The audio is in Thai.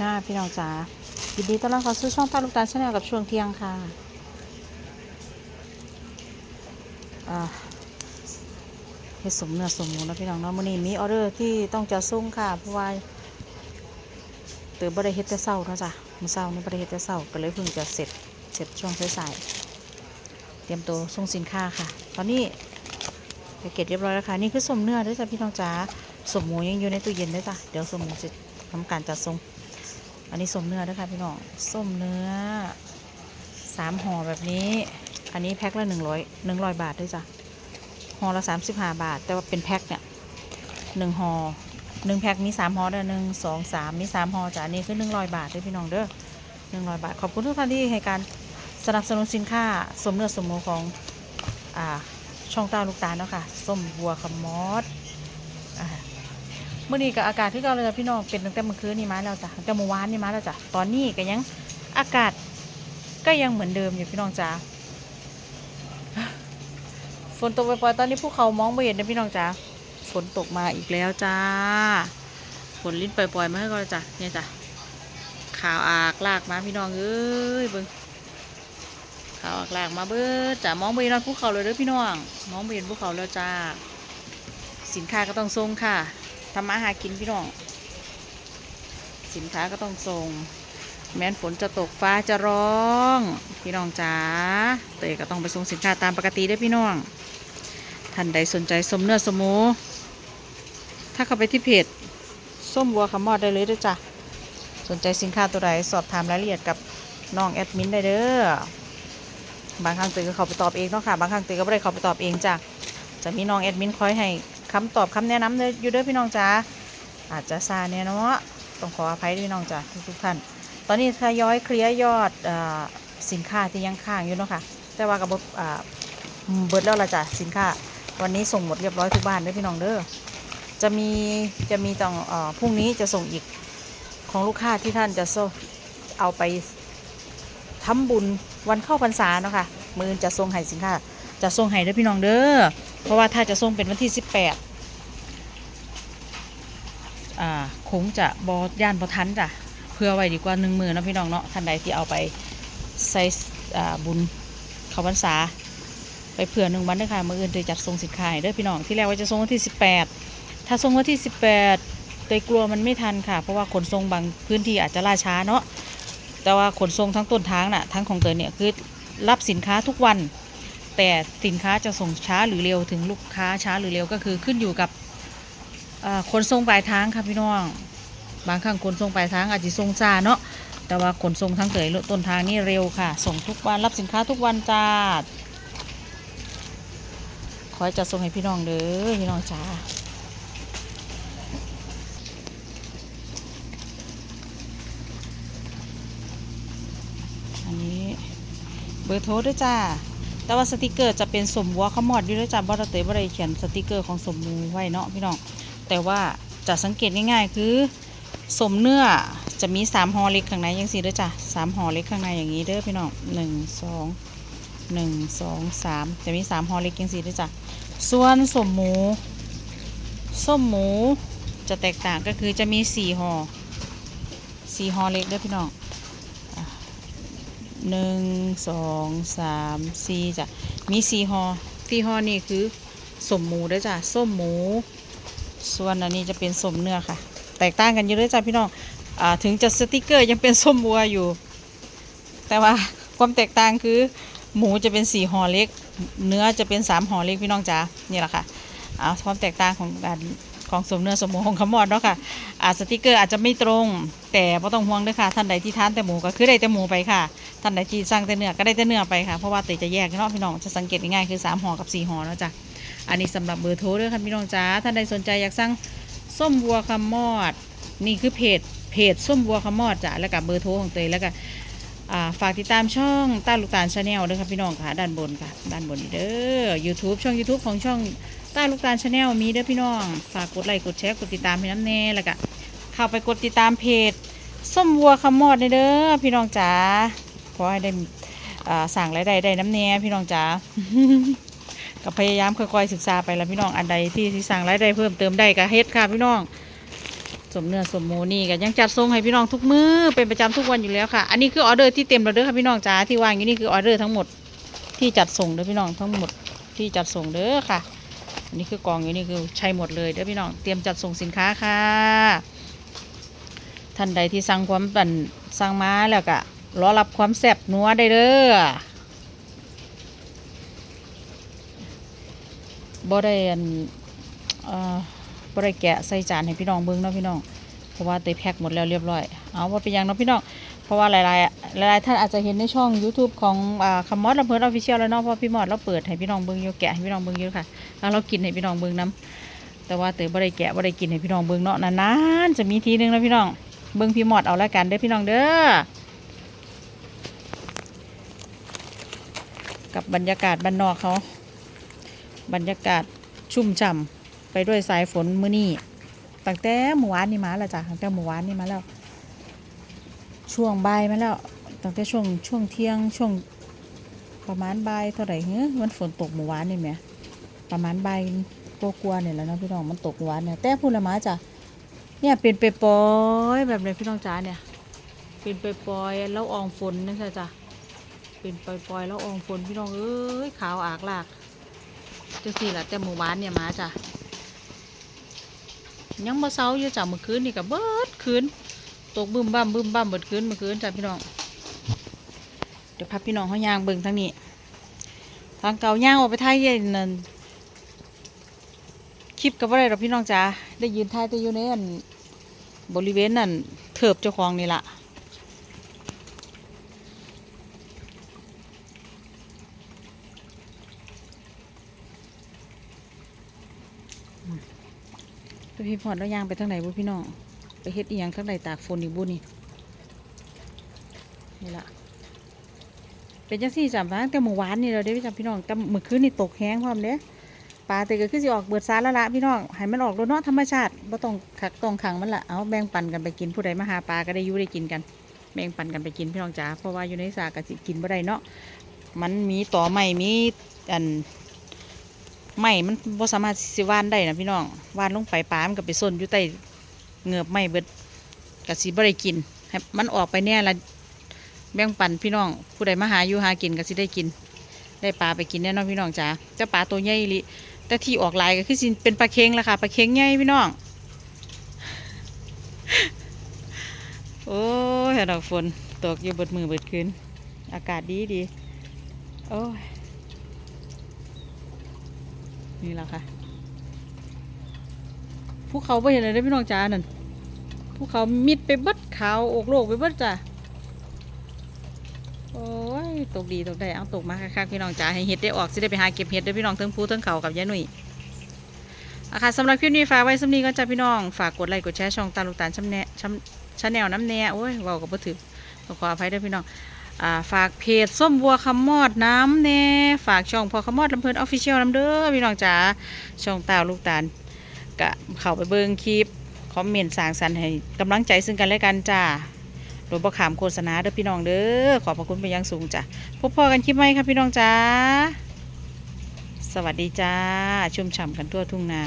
ค่ะพี่น้องจ๋ายินดีต้อนรับเข้าสู่ช่องตาลูกตาชาแนลกับช่วงเที่ยงค่ะอ่าเฮ็ดสมเนื้อสมหมูนะพี่น้องเนาะมื้อนี้มีออเดอร์ที่ต้องจะส่งค่ะเพราะว่าเติมบ่ได้เฮ็ดแต่เช้าเนาะจ้ะมื้อเช้านี่บ่ได้เฮ็ดแต่เช้าก็เลยเพิ่งจะเสร็จเสร็จช่วงสายๆเตรียมตัวส่งสินค้าค่ะ ตอนนี้แพ็กเกจเรียบร้อยแล้วค่ะนี่คือสมเนื้อด้วยจ้ะพี่น้องจ๋าสมหมูยังอยู่ในตู้เย็นด้วยจ้ะเดี๋ยวสมหมูจะทำการจัดส่ง อันนี้ส้มเนื้อนะคะพี่น้องส้มเนื้อสามห่อแบบนี้ อันนี้แพ็คละหนึ่งร้อยหนึ่งร้อยบาทด้วยจ้ะห่อละสามสิบห้าบาท แต่ว่าเป็นแพ็คเนี่ยหนึ่งห่อหนึ่งแพ็คมีสามห่อเด้อหนึ่งสองสามมีสามห่อจ้ะอันนี้คือหนึ่งร้อยบาทด้วยพี่น้องเด้อหนึ่งร้อยบาท ขอบคุณทุกท่านที่ให้การสนับสนุนสินค้าสมเนื้อสมหมูของอ่าช่องตาลูกตาเนาะค่ะส้มบัวขมอดอ่า เมื่อนี้กับอากาศที่เราเลยจ้ะพี่น้องเป็นตั้งแต่เมื่อคืนนี่มาแล้วจ้ะตั้งแต่เมื่อวานนี่มาแล้วจ้ะตอนนี้ก็ยังอากาศก็ยังเหมือนเดิมอยู่พี่น้องจ้าฝนตกไปปล่อยๆตอนนี้ภูเขามองไม่เห็นนะพี่น้องจ้าฝนตกมาอีกแล้วจ้าฝนลิ้นปล่อยๆมาให้ก็จ้ะเนี่ยจ้ะข่าวอากลากมาพี่น้องเอ้ยเบิ้งข่าวอากลากมาเบิ้งจ้ะมองไม่เห็นภูเขาเลยเด้อพี่น้อง มองไม่เห็นภูเขาแล้วจ้าสินค้าก็ต้องส่งค่ะ ทำมาหากินพี่น้อง สินค้าก็ต้องส่ง แม้นฝนจะตกฟ้าจะร้อง พี่น้องจ๋าเตยก็ต้องไปส่งสินค้าตามปกติได้พี่น้อง ท่านใดสนใจสมเนื้อสมหมูถ้าเข้าไปที่เพจส้มบัวขมอดได้เลยด้วยจ้ะสนใจสินค้าตัวใดสอบถามรายละเอียดกับน้องแอดมินได้เด้อบางครั้งเตยก็เข้าไปตอบเองเนาะค่ะ บางครั้งเตยก็ไม่ได้เข้าไปตอบเองจ้ะจะมีน้องแอดมินคอยให้ คำตอบคำแนะนำเด้ออยู่เด้อพี่น้องจ้าอาจจะซาเนี่ยเนาะต้องขออภัยด้วยพี่น้องจ้าทุกๆท่าน ตอนนี้ทยอยเคลียร์ยอดอสินค้าที่ยังค้างอยู่เนาะค่ะแต่ว่ากับอ่าเบิดแล้วละจ้ะสินค้า วันนี้ส่งหมดเรียบร้อยทุกบ้านเด้อพี่น้องเด้อจะมีจะมีต้องอพรุ่งนี้จะส่งอีกของลูกค้าที่ท่านจะเอาไปทำบุญวันเข้าพรรษาเนาะค่ะมือจะส่งให้สินค้าจะส่งให้เด้อพี่น้องเด้อ เพราะว่าถ้าจะส่งเป็นวันที่ 18อ่าคงจะบอย่านบอทันจ้ะเพื่อไว้ดีกว่าหนึ่งมือนะพี่น้องเนาะท่านใดที่เอาไปใส่บุญเขาพรรษา ไปเผื่อหนึ่งวันด้อค่ะมืออื่นเตยจัดส่งสินค้าให้เด้อพี่น้องที่แรกว่าจะส่งวันที่ 18 ถ้าส่งวันที่ 18เตยกลัวมันไม่ทันค่ะ เพราะว่าขนส่งบางพื้นที่อาจจะล่าช้าเนาะแต่ว่าขนส่งทั้งต้นทางน่ะทั้งของเตยเนี่ยคือรับสินค้าทุกวัน แต่สินค้าจะส่งช้าหรือเร็วถึงลูกค้าช้าหรือเร็วก็คือขึ้นอยู่กับขนส่งปลายทางค่ะพี่น้อง บางครั้งขนส่งปลายทางอาจจะส่งช้าเนาะแต่ว่าขนส่งทางเตยต้นทางนี่เร็วค่ะ ส่งทุกวันรับสินค้าทุกวันจ้าขอจัดส่งให้พี่น้องเด้อพี่น้องจ้าอันนี้เบอร์โทรด้วยจ้า แต่ว่าสติกเกอร์จะเป็นสมวัวขมอดอยู่ด้วยจ้ะบ่ได้เตยบ่ได้เขียนสติกเกอร์ของสมมูไว้เนาะพี่น้องแต่ว่าจะสังเกตง่ายๆ คือสมเนื้อจะมีสามห่อเล็กข้างในยังสี่ด้วยจ้ะสามห่อเล็กข้างในอย่างนี้เด้อพี่น้องหนึ่งสองหนึ่งสองสามจะมีสามห่อเล็กยังสี่ด้วยจ้ะส่วนสมหมูส้มหมูจะแตกต่างก็คือจะมีสี่ห่อสี่ห่อเล็กเด้อพี่น้อง หนึ่งสองสามสี่จ้ะมีสี่ห่อสี่ห่อนี่คือสมหมูด้วยจ้ะส้มหมู ส่วนอันนี้จะเป็นสมเนื้อค่ะ แตกต่างกันเยอะเลยจ้ะพี่น้องอ่าถึงจะสติกเกอร์ยังเป็นส้มวัวอยู่ แต่ว่าความแตกต่างคือหมูจะเป็นสี่ห่อเล็ก เนื้อจะเป็นสามห่อเล็กพี่น้องจ๋านี่แหละค่ะเอาความแตกต่างของการ ของสมเนื้อสมหมูของขมอดเนาะค่ะอ่าสติกเกอร์อาจจะไม่ตรง แต่ไม่ต้องห่วงเด้วยค่ะ ท่านใดที่ทานแต่หมูก็คือได้แต่หมูไปค่ะ ท่านใดที่สั่งแต่เนื้อก็ได้แต่เนื้อไปค่ะ เพราะว่าเตยจะแยกเนาะพี่น้องจะสังเกตง่ายๆคือ3ห่อกับ4ห่อเนาะจ้ะ อันนี้สำหรับเบอร์โทรเด้อค่ะพี่น้องจ้า ท่านใดสนใจอยากสั่งส้มบัวคำมอด นี่คือเพจ เพจส้มบัวคำมอดจ้ะ แล้วกับเบอร์โทรของเตยแล้วก็ ฝากติดตามช่องต้าลูกตาลชาแนลด้วยค่ะพี่น้องค่ะด้านบนค่ะ ด้านบนเด้อ YouTube ช่อง YouTube ของช่องต้าลูกตาลชาแนลมีเด้อพี่น้อง ฝากกดไลค์กดแชร์กดติดตามให้น้ำแน่แล้วก็เข้าไปกดติดตามเพจส้มวัวคำมอดเด้อพี่น้องจ๋าขอให้ได้สั่งรายได้ได้น้ำเนียพี่น้องจ๋าก็พยายามค่อยๆศึกษาไปแล้วพี่น้องอันใดที่สิสั่งรายได้เพิ่มเติมได้ก็เฮ็ดค่ะพี่น้อง สมเนื้อสมหมูนี่ก็ยังจัดส่งให้พี่น้องทุกมื้อเป็นประจำทุกวันอยู่แล้วค่ะ อันนี้คือออเดอร์ที่เต็มแล้วเด้อค่ะพี่น้องจ๋าที่วางอยู่นี่คือออเดอร์ทั้งหมดที่จัดส่งเด้อพี่น้องทั้งหมดที่จัดส่งเด้อค่ะ อันนี้คือกองอยู่นี่คือใช้หมดเลยเด้อพี่น้องเตรียมจัดส่งสินค้าค่ะท่านใดที่สั่งความปั่นสั่งมาแล้วก็รอรับความแซ่บนัวได้เด้อบ่ได้อันอ่อ บ่ได้แกะใส่จานให้พี่น้องเบิ่งเนาะพี่น้อง เพราะว่าเตยแพ็คหมดแล้วเรียบร้อย เอาว่าเป็นยังเนาะพี่น้อง เพราะว่าหลายๆ หลายๆ ท่านอาจจะเห็นในช่อง YouTube ของอ่าคำมอดลำเพิร์ดออฟฟิเชียลแล้วเนาะ เพราะพี่มอดเราเปิดให้พี่น้องเบิ่งอยู่แกะให้พี่น้องเบิ่งอยู่ค่ะ แล้วเรากินให้พี่น้องเบิ่งน้ำแต่ว่าเตยบ่ได้แกะบ่ได้กินให้พี่น้องเบิ่งเนาะ นานๆ จะมีทีนึงนะพี่น้อง เบิ่งพี่มอดเอาละกันเด้อพี่น้องเด้อกับบรรยากาศบ้านนอกเขา บรรยากาศชุ่มฉ่ำ ไปด้วยสายฝนมื้อนี้ตั้งแต่เมื่วานนี่มาแล้วจ้ะตั้งแต่เมื่วานนี่มาแล้ว ช่วงบ่ายมาแล้วตั้งแต่ช่วงช่วงเที่ยงช่วงประมาณบ่ายเท่าไหร่เฮ้ยมันฝนตกเมื่วานนี่แหมประมาณบ่ายกลัวๆเนี่ยแล้วนะพี่น้องมันตกเมื่วานเนี่ยแต่พูดละมาจ้ะเนี่ยเป็นไปปอยแบบนี้พี่น้องจ๋าเนี่ยเป็นไปปอยแล้วอองฝนนั่นใช่จ้ะเป็นปอยปอยแล้วอองฝนพี่น้องเอ้ยขาวอากลากจังสี่ละแต่หมู่บ้านเนี่ยมาจ้ะ ยังบ่เซาอยู่จ้ะเมื่อคืนนี่ก็เบิดคืนตกบึ้มบ้ามบึ้มบ้ามเบิดคืนเมื่อคืนจ้ะพี่น้องเดี๋ยวพาพี่น้องเขาย่างเบิ่งทางนี้ ทางเก่าย่างออกไปท้ายเย็นนั่นคลิปกับอะไรหรอพี่น้องจ้าได้ยืนท้ายแต่อยู่ในอันบริเวณนั่นเถิบเจ้าของนี่ละ ไปพี่พอดแล้วยางไปทางไหนบุพี่น้อง ไปเฮ็ดอีหยังข้างในตากฝนอีกบุนี่นี่ละเป็นจังซี่จำตั้งแต่เมื่อวานนี่เราได้ไปจำพี่น้องแต่เมื่อคืนนี่ตกแห้งพร้อมเด้ปลาแต่ก็คือสิออกเบิดซาล้วละพี่น้องให้มันออกโดยเนาะธรรมชาติบ่ต้องขักต้องขังมันละเอาแบ่งปันกันไปกินผู้ใดมาหาปลาก็ได้ยู่ได้กินกัน แบ่งปันกันไปกินพี่น้องจ๋าเพราะว่าอยู่ในสากก็สิกินบ่ได้เนาะมันมีต่อไม้มีอัน ไม้มันบ่สามารถสิว่านได้นะพี่น้องว่านลงไปปลามันก็ไปซ่อนอยู่ใต้เงือบไม่เบิดกะสิบ่ได้กินมันออกไปเนี่ยละแบ่งปันพี่น้อง ผู้ใดมาหาอยู่หากินก็สิได้กิน ได้ปลาไปกินแน่นอนพี่น้องจ๋าเจ้าปลาตัวใหญ่ลิแต่ที่ออกลายก็คือสิเป็นปลาเค็งละค่ะปลาเค็งใหญ่พี่น้อง โอ้ยดอกฝนตกอยู่เบิดมือเบิดคืนอากาศดีดีโอ้ย นี่ละค่ะภูเขาไปเห็นเลยได้พี่น้องจ้านั่นภูเขามิดไปเบิดขาวอกโลกไปเบิดจ้าโอ้ยตกดีตกได้เอาตกมาคักๆพี่น้องจ้าให้เห็ดได้ออกสิได้ไปหาเก็บเห็ดได้พี่น้องเทั้งภูเทั้งเขากับยายหนุ่ยอาค่ะสำหรับคลิปนี้ฝากไว้สำนีก็จ้าพี่น้องฝากกดไลค์กดแชร์ช่องตาลูกตาลชำแนะชำชาแนลน้ำแน่โอ้ยเว้ากับบ่ถือขออภัยด้วยพี่น้อง อ่าฝากเพจส้มบัวคำมอดน้ำแน่ฝากช่องพอคำมอดลำเพลินออฟฟิเชียลน้ำเด้อพี่น้องจ้าช่องตาลูกตาลก็เข้าไปเบิ่งคลิปคอมเมนต์สร้างสรรค์ให้กำลังใจซึ่งกันและกันจ้าโดยประขามโฆษณาเด้อพี่น้องเด้อขอบพระคุณไปนอยังสูงจ้ะพบพอกันคลิปใหม่ครับพี่น้องจ้าสวัสดีจ้าชุ่มฉ่ำกันทั่วทุ่งนา